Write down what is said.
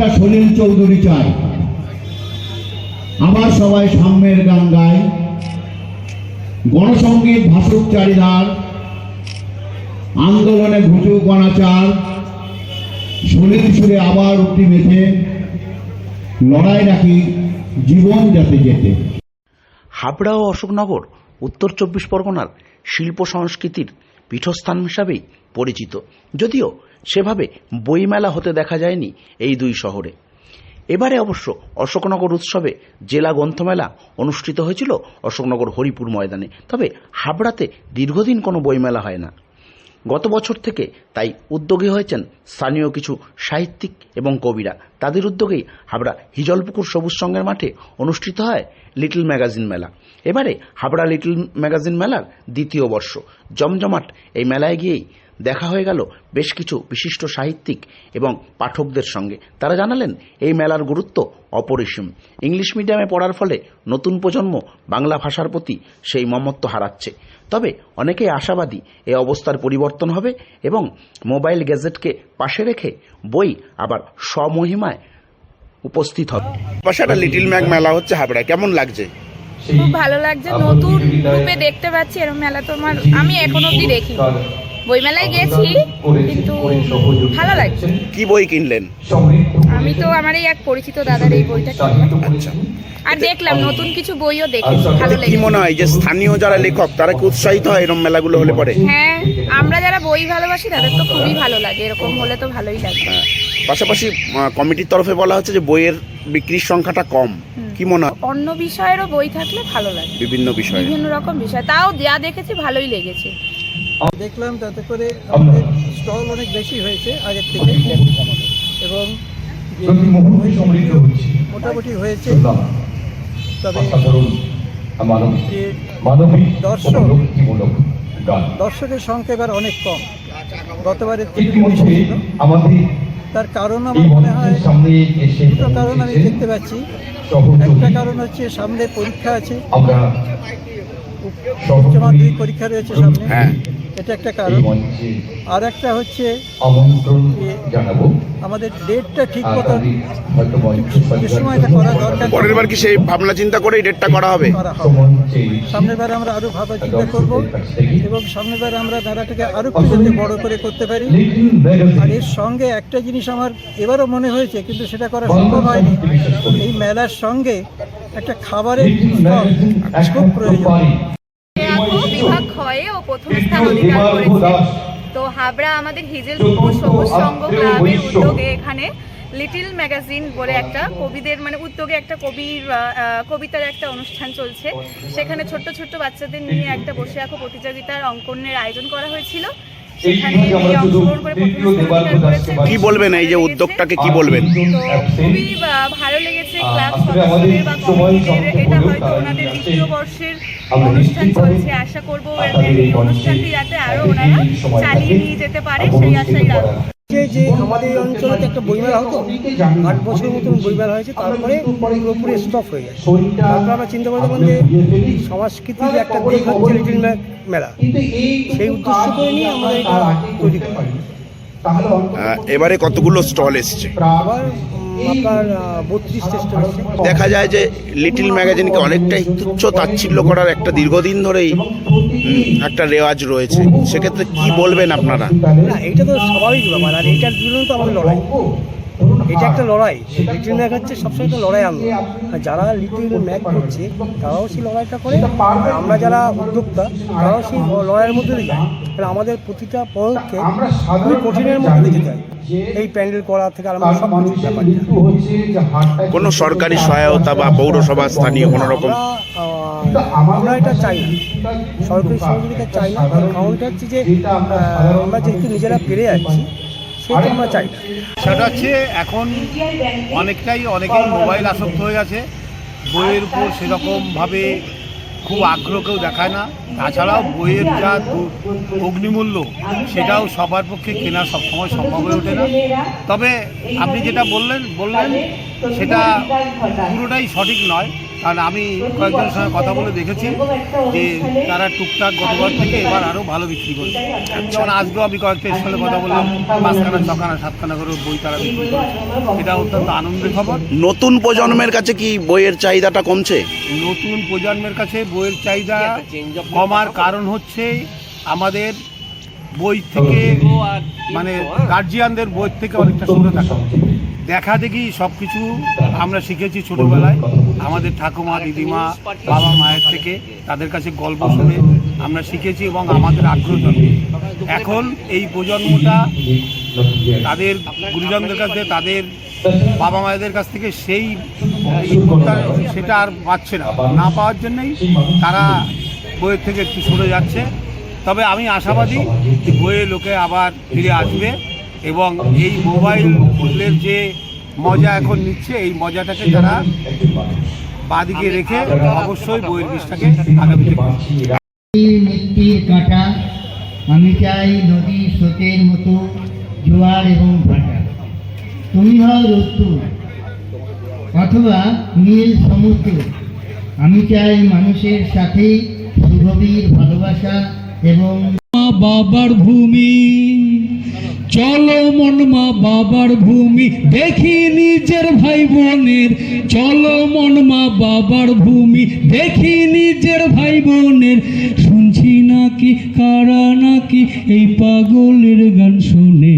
একটা সলিল চৌধুরী চাই আবার সবাই সাম্যের গান গায়। গণসঙ্গীত ভাসুক চারিদার আন্দোলনে ঘুচু গণাচার সলিল সুরে আবার উঠি মেতে। লড়াই নাকি জীবন যাতে যেতে হাবড়া ও অশোকনগর, উত্তর চব্বিশ পরগনার শিল্প সংস্কৃতির পীঠস্থান হিসাবেই পরিচিত। যদিও সেভাবে বইমেলা হতে দেখা যায়নি এই দুই শহরে। এবারে অবশ্য অশোকনগর উৎসবে জেলা গ্রন্থমেলা অনুষ্ঠিত হয়েছিল অশোকনগর হরিপুর ময়দানে। তবে হাবড়াতে দীর্ঘদিন কোনো বইমেলা হয় না। গত বছর থেকে তাই উদ্যোগী হয়েছেন স্থানীয় কিছু সাহিত্যিক এবং কবিরা। তাদের উদ্যোগেই হাবড়া হিজলপুকুর সবুজ সঙ্গের মাঠে অনুষ্ঠিত হয় লিটল ম্যাগাজিন মেলা। এবারে হাবড়া লিটল ম্যাগাজিন মেলার দ্বিতীয় বর্ষ। জমজমাট এই মেলায় গিয়েই দেখা হয়ে গেল বেশ কিছু বিশিষ্ট সাহিত্যিক এবং পাঠকদের সঙ্গে। তারা জানালেন এই মেলার গুরুত্ব অপরিসীম। ইংলিশ মিডিয়ামে পড়ার ফলে নতুন প্রজন্ম বাংলা ভাষার প্রতি সেই মমত্ব হারাচ্ছে। তবে অনেকেই আশাবাদী এই অবস্থার পরিবর্তন হবে এবং মোবাইল গ্যাজেটকে পাশে রেখে বই আবার স্বমহিমায় উপস্থিত হবে। পাশে একটা লিটিল ম্যাগ মেলা হচ্ছে হাবড়ায়। কেমন লাগছে? খুব ভালো লাগছে। নতুন রূপে দেখতে পাচ্ছি এরকম মেলা তো আমার আমি এখন অবধি দেখি বইমেলায় গেছি কিন্তু ভালো লাগছে কি বই কিনলেন? আমি তো আমার এই এক পরিচিত দাদার এই বইটা আচ্ছা। আর দেখলাম নতুন কিছু বইও দেখেছি ভালো কি মনে হয় যে স্থানীয় যারা লেখক তারা কি উৎসাহিত হয় এরকম মেলাগুলো হলে পরে? হ্যাঁ আমরা যারা বই ভালোবাসি তাদের তো খুবই ভালো লাগে এরকম হলে তো ভালোই লাগে। হ্যাঁ। পাশাপাশি কমিটির তরফে বলা হচ্ছে যে বইয়ের বিক্রির সংখ্যাটা কম। কি মনে হয়? অন্য বিষয়েরও বই থাকলে ভালো লাগে। বিভিন্ন বিষয়। বিভিন্ন রকম বিষয়। তাও যা দেখেছি ভালোই লেগেছে। দেখলাম তাতে করে আমাদের স্টল অনেক বেশি হয়েছে আগের থেকে। এবং মোটামুটি হয়েছে। তবে দর্শক দর্শকের সংখ্যা এবার অনেক কম। গতবারের থেকে বেশি ছিল। তার কারণ আমার মনে হয় দুটো কারণ আমি দেখতে পাচ্ছি। একটা কারণ হচ্ছে সামনে পরীক্ষা আছে। উচ্চ মাধ্যমিক পরীক্ষা রয়েছে সামনে। হ্যাঁ। এটা একটা কারণ। আর একটা হচ্ছে আমাদের ডেটটা ঠিক মতো করা দরকার পরের বার কি সেই ভাবনা চিন্তা করে ডেটটা করা হবে? করা হবে। সামনের বার আমরা আরও ভাবা চিন্তা করব এবং সামনের বার আমরা মেলাটাকে আরও যাতে বড় করে করতে পারি। আর এর সঙ্গে একটা জিনিস আমার এবারও মনে হয়েছে কিন্তু সেটা করা সম্ভব হয়নি। এই মেলার সঙ্গে একটা খাবারের খুব প্রয়োজন। তো হাবড়া আমাদের হিজেলপুকুর সবুজ সংঘ ক্লাবের উদ্যোগে এখানে লিটিল ম্যাগাজিন বলে একটা কবিদের মানে উদ্যোগে একটা কবির কবিতার একটা অনুষ্ঠান চলছে। সেখানে ছোট্ট ছোট্ট বাচ্চাদের নিয়ে একটা বসে আঁকো প্রতিযোগিতার অঙ্কনের আয়োজন করা হয়েছিল। সেখানে অংশগ্রহণ করে কি বলবেন এই যে উদ্যোগটাকে কি বলবেন? খুবই ভালো লেগেছে ক্লাব সদস্যদের বা কমিটিদের এটা হয়তো ওনাদের দ্বিতীয় বর্ষের অনুষ্ঠান চলছে আশা করব এই অনুষ্ঠানটি যাতে আরও ওনারা চালিয়ে নিয়ে যেতে পারে সেই আশাই রাখব। যে আমাদের অঞ্চলে একটা বইমেলা হতো, আট বছর মতন বইমেলা হয়েছে, তারপরে পুরোপুরি স্টপ হয়ে যায় তারপরে আমরা চিন্তা করলাম যে সংস্কৃতির একটা দিক হচ্ছে মেলা, সেই উদ্দেশ্য করে নিয়ে আমরা এটা তৈরি করি এবারে কতগুলো স্টল এসছে? দেখা যায় যে লিটিল ম্যাগাজিনকে অনেকটাই তুচ্ছ তাচ্ছিল্য করার একটা দীর্ঘদিন ধরেই একটা রেওয়াজ রয়েছে। সেক্ষেত্রে কি বলবেন আপনারা? না এটা তো স্বাভাবিক ব্যাপার। আর এটার জন্য তো আমাদের লড়াই। এটা একটা লড়াই। লিটিল ম্যাক হচ্ছে সবসময় একটা লড়াই আন্দোলন আর যারা লিটিল ম্যাক করছে তারাও সেই লড়াইটা করে। আমরা যারা উদ্যোক্তা তারাও সেই লড়াইয়ের মধ্যে দিয়ে যায়। কারণ আমাদের প্রতিটা পদক্ষেপ খুবই কঠিনের মধ্যে দিয়ে যেতে হয়। এই প্যান্ডেল করা থেকে আরম্ভ সব কোনো সরকারি সহায়তা বা পৌরসভা স্থানীয় কোনো রকম আমরা, এটা চাই না। সরকারি সহযোগিতা চাই না। কারণ কারণটা হচ্ছে যে আমরা যেহেতু নিজেরা পেরে যাচ্ছি সেটা আমরা চাই না। সেটা হচ্ছে এখন অনেকটাই অনেকেই মোবাইল আসক্ত হয়ে গেছে। বইয়ের উপর সেরকমভাবে খুব আগ্রহ কেউ দেখায় না। তাছাড়াও বইয়ের যা অগ্নিমূল্য, সেটাও সবার পক্ষে কেনা সবসময় সম্ভব হয়ে ওঠে না। তবে আপনি যেটা বললেন বললেন, সেটা পুরোটাই সঠিক নয়। কারণ আমি কয়েকজনের সঙ্গে কথা বলে দেখেছি যে তারা টুকটাক গতবার থেকে এবার আরও ভালো বিক্রি করছে। যেমন আজকেও আমি কয়েকটা সাথে কথা বললাম পাঁচখানা ছখানা সাতখানা করে বই তারা বিক্রি করছে। এটা অত্যন্ত আনন্দের খবর। নতুন প্রজন্মের কাছে কি বইয়ের চাহিদাটা কমছে? নতুন প্রজন্মের কাছে বইয়ের চাহিদা কমার কারণ হচ্ছে আমাদের বই থেকে মানে গার্জিয়ানদের বই থেকে অনেকটা সরে থাকা। দেখা দেখি সব কিছু আমরা শিখেছি ছোটবেলায়। আমাদের ঠাকুমা দিদিমা বাবা মায়ের থেকে তাদের কাছে গল্প শুনে আমরা শিখেছি এবং আমাদের আগ্রহ জন্মে এখন এই প্রজন্মটা তাদের গুরুজনদের কাছে তাদের বাবা মায়েদের কাছ থেকে সেই সেটা আর পাচ্ছে না। না পাওয়ার জন্যই তারা বইয়ের থেকে একটু সরে যাচ্ছে। তবে আমি আশাবাদী যে বইয়ে লোকে আবার ফিরে আসবে এবং এই মোবাইলের যে মজা এখন নিচ্ছে এই মজাটাকে তারা বাদিকে রেখে অবশ্যই বইয়ের বিষটাকে আগামীতে মিষ্টির কাঁটা আমি চাই নদী স্রোতের মতো জোয়ার এবং ভাটা। তুমি হও রোদ্দুর অথবা নীল সমুদ্র। আমি চাই মানুষের সাথে সুগভীর ভালোবাসা এবং বাবার ভূমি। চলো মন মা বাবার ভূমি, দেখি নিজের ভাই বোনের চলো মন মা বাবার ভূমি, দেখি নিজের ভাই বোনের শুনছি নাকি, কারা নাকি এই পাগলের গান শুনে।